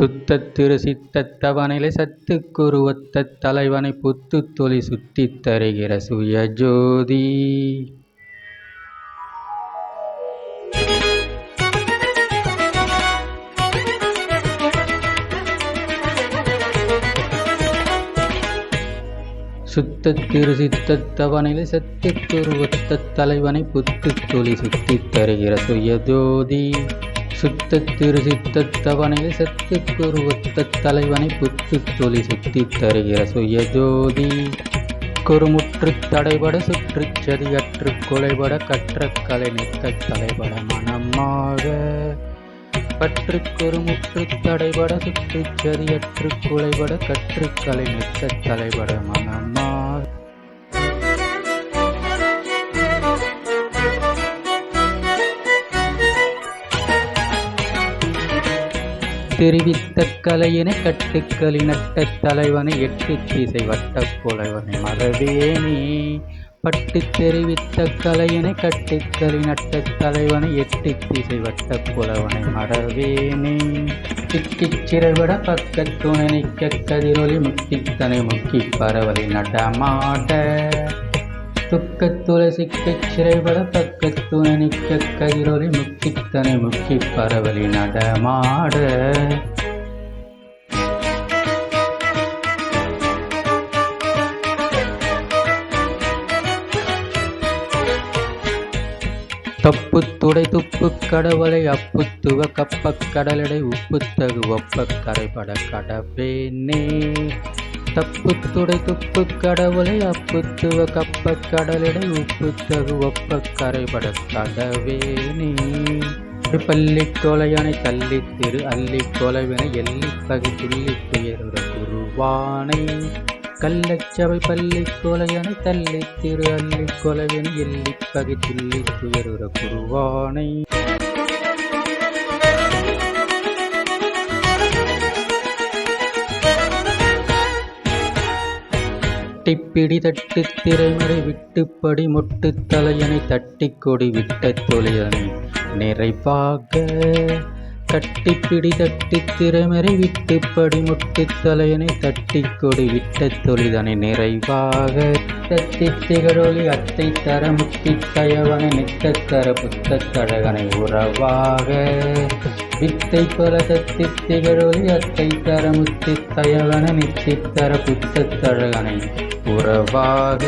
சுத்த திரு தவநிலை சத்துக்குரு ஒத்தத் தலைவனைப் புத்துத் தொளி தருகிற சுயஜோதி சுத்த திரு தவநிலை சத்துக்குரு ஒத்தத் தலைவனை புத்து தொளி சுத்தி தருகிற சுயஜோதி திருசித்தத் திரு சத்துக்குரு ஒத்தத் தலைவனை புத்து தொளி சுத்தி தருகிற சுயஜோதி குறுமுற்று தடைபட சுற்று சதியற்று கொலைபட கற்ற கலை நிற்க தலைபட மனமாக பற்று குறுமுற்று தடைபட சுற்று சதியற்று கொலைபட கற்று கலை நிற்கத் தலைபட மனமாக தெரிவித்த கலையினை கட்டுக்களி நட்ட தலைவனை எட்டு திசை வட்டப் புலைவனை மறவேனே பட்டு தெரிவித்த கலையினை கட்டுக்களி நட்ட தலைவனை எட்டு திசை வட்ட புலவனை மறவேனே சிக்கிச் சிறைபட பக்க துணை நிற்க கதிரொலி முக்கித்தனை முக்கி பரவலை நடமாட. துக்கத் துளசிக்கச் சிறைபட பக்கத்துணை நிற்க கதிரொலி முக்கித்தனை முக்கி பரவலி நடமாட. தப்பு துடை துப்பு கடவுளை அப்புத்துவ கப்ப கடலடை உப்புத்தகு ஒப்ப கரைபட கடவேனே தப்பு துடை துப்பு கடவுளை அப்புத்துவ கப்பக் கடலிடை தகு ஒப்ப கரைபட கடவேனே பள்ளிக் கொலையனை தள்ளி திரு அள்ளி கொலைவினை எல்லிப் பகை துள்ளி துயருற குருவானை. கள்ளச்சபை பள்ளி கொலையனை தள்ளி திரு அள்ளி கொலைவினை எல்லிப் பகை துள்ளி துயருற குருவானை. பிடி தட்டு திரைமறை விட்டுப்படி மொட்டுத் தலையனை தட்டி கொடி விட்ட தொழிலனை நிறைவாக பிடி தட்டு திரைமறை விட்டுப்படி மொட்டுத் தலையனை தட்டி கொடி விட்ட தொழிலனை நிறைவாக தத்தி திகழொலி அத்தை தர முத்தி தயவனை நித்த தர புத்த தழகனை உறவாக வித்தை கொல தத்தித் திகழொலி அத்தை தர முத்தித் தயவன நித்தித் தர புத்தத் உறவாக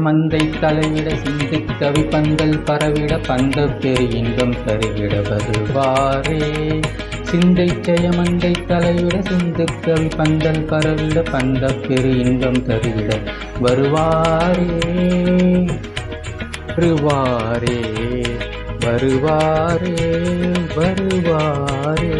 மந்தை தலைவிட சிந்து கவி பந்தல் பரவிட பந்த பெரு இன்பம் தருவிட வருவாரே. சிந்தை ஜெயமந்தை தலைவிட சிந்து கவி பந்தல் பரவிட பந்த பெரு இன்பம் தருவிட வருவாரே. வருவாரே வருவாரே வருவாரே.